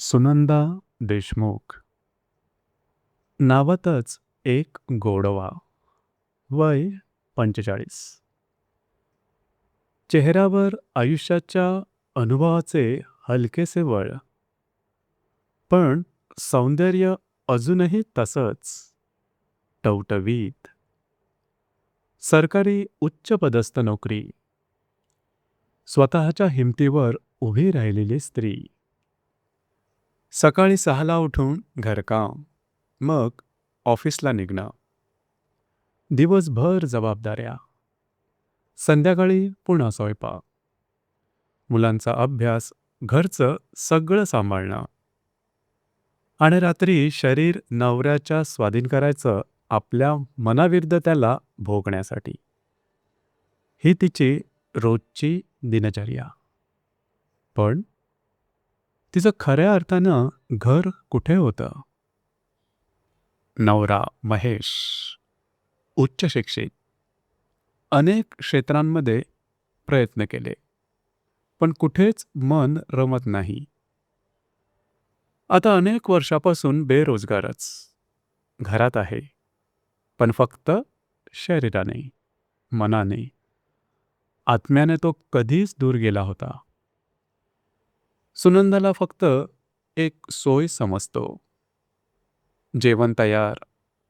सुनंदा देशमुख. नावातच एक गोडवा. वय पंचेचाळीस. चेहऱ्यावर आयुष्याच्या अनुभवाचे हलकेसे वळ. पण सौंदर्य अजूनही तसंच. टवटवीत. सरकारी उच्च पदस्थ नोकरी. स्वतःच्या हिमतीवर उभी राहिलेली स्त्री. सकाळी सहाला उठून घरकाम मग ऑफिसला निघणं. दिवसभर जबाबदाऱ्या. संध्याकाळी पुन्हा स्वयंपाक. मुलांचा अभ्यास घरचं सगळं सांभाळणं. आणि रात्री शरीर नवऱ्याच्या स्वाधीन करायचं आपल्या मनाविरुद्ध त्याला भोगण्यासाठी. ही तिची रोजची दिनचर्या. पण तिचं खऱ्या अर्थानं घर कुठे होतं? नवरा महेश. उच्च शिक्षित. अनेक क्षेत्रांमध्ये प्रयत्न केले पण कुठेच मन रमत नाही. आता अनेक वर्षापासून बेरोजगारच. घरात आहे पण फक्त शरीराने मनाने. आत्म्याने तो कधीच दूर गेला होता. सुनंदाला फक्त एक सोय समजतो. जेवण तयार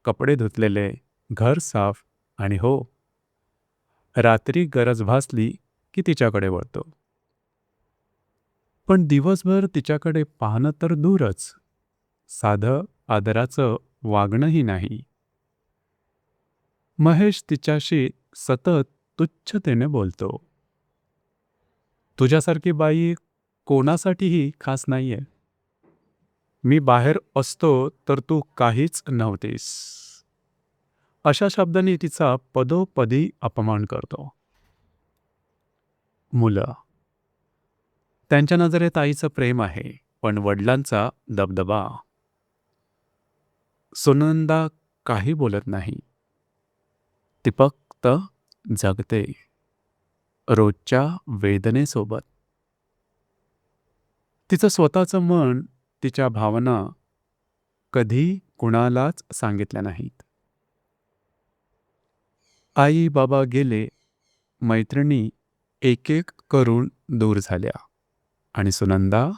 कपडे धुतलेले घर साफ आणि हो. रात्री गरज भासली की तिच्याकडे वळतो. पण दिवसभर तिच्याकडे पाहणं तर दूरच. साधं आदराचं वागणंही नाही. महेश तिच्याशी सतत तुच्छतेने बोलतो. तुझ्यासारखी बाई कोणासाठीही खास नाहीये. मी बाहेर असतो तर तू काहीच नव्हतीस. अशा शब्दांनी तिचा पदोपदी अपमान करतो. मुलं. त्यांच्या नजरेत आईचं प्रेम आहे पण वडिलांचा दबदबा. सुनंदा काही बोलत नाही. ती फक्त जगते. रोजच्या वेदनेसोबत. तिचं स्वतःचं मन तिच्या भावना कधी कुणालाच सांगितल्या नाहीत. आई बाबा गेले मैत्रिणी एक एक करून दूर झाल्या आणि सुनंदा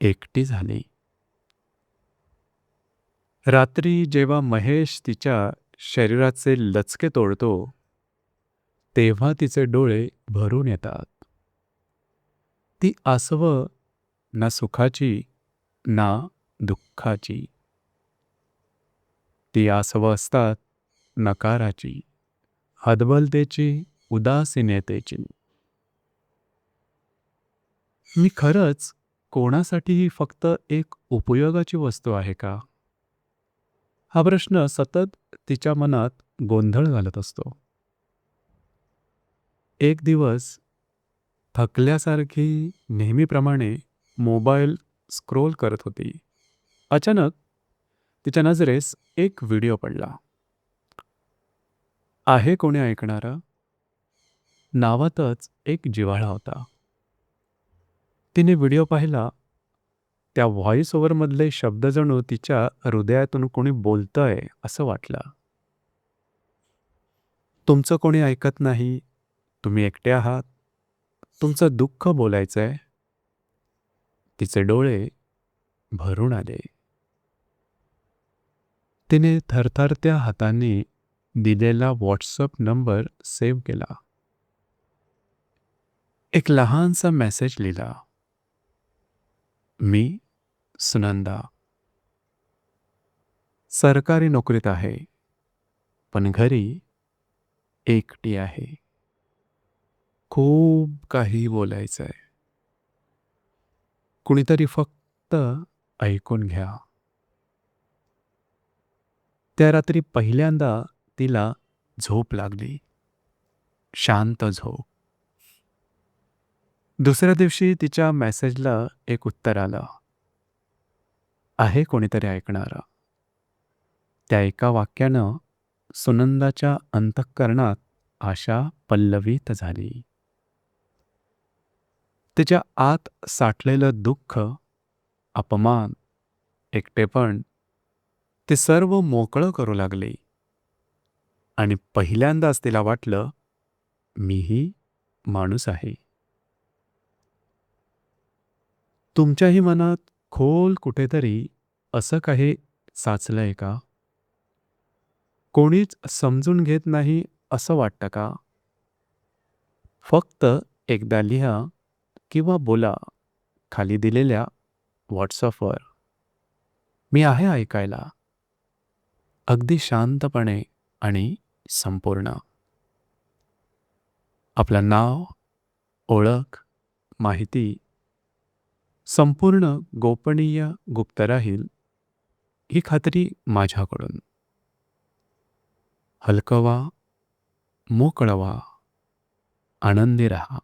एकटी झाली. रात्री जेव्हा महेश तिच्या शरीराचे लचके तोडतो तेव्हा तिचे डोळे भरून येतात. ती आसव ना सुखाची ना दुःखाची. ती आसव असतात नकाराची हदबलतेची उदासीनतेची. मी खरंच कोणासाठीही फक्त एक उपयोगाची वस्तू आहे का? हा प्रश्न सतत तिच्या मनात गोंधळ घालत असतो. एक दिवस थकल्यासारखी नेहमीप्रमाणे मोबाईल स्क्रोल करत होती. अचानक तिच्या नजरेस एक व्हिडिओ पडला. आहे कोणी ऐकणारा? नावातच एक जिव्हाळा होता. तिने व्हिडिओ पाहिला. त्या व्हॉइस ओव्हरमधले शब्द जणू तिच्या हृदयातून कोणी बोलतंय असं वाटलं. तुमचं कोणी ऐकत नाही? तुम्ही एकटे आहात? तुमचं दुःख बोलायचंय? तिचे डोळे भरून आले. तिने थरथरत्या हातांनी दिलेला व्हॉट्सअप नंबर सेव्ह केला. एक लहानसा मेसेज लिहिला. मी सुनंदा. सरकारी नोकरीत आहे पण घरी एकटी आहे. खूप काही बोलायचं आहे. कुणीतरी फक्त ऐकून घ्या. त्या रात्री पहिल्यांदा तिला झोप लागली. शांत झोप. दुसऱ्या दिवशी तिच्या मेसेजला एक उत्तर आलं. आहे कोणीतरी ऐकणारं. त्या एका वाक्यानं सुनंदाच्या अंतःकरणात आशा पल्लवित झाली. तिच्या आत साठलेलं दुःख अपमान एकटेपण ते सर्व मोकळं करू लागले. आणि पहिल्यांदाच तिला वाटलं मीही माणूस आहे. तुमच्याही मनात खोल कुठेतरी असं काही साचलंय का? कोणीच समजून घेत नाही असं वाटतं का? फक्त एकदा लिहा किंवा बोला खाली दिलेल्या व्हॉट्सअपवर मी आहे ऐकायला. अगदी शांतपणे आणि संपूर्ण. आपलं नाव ओळख माहिती संपूर्ण गोपनीय गुप्त राहील ही खात्री माझ्याकडून. हलकवा मोकळवा आनंदी राहा.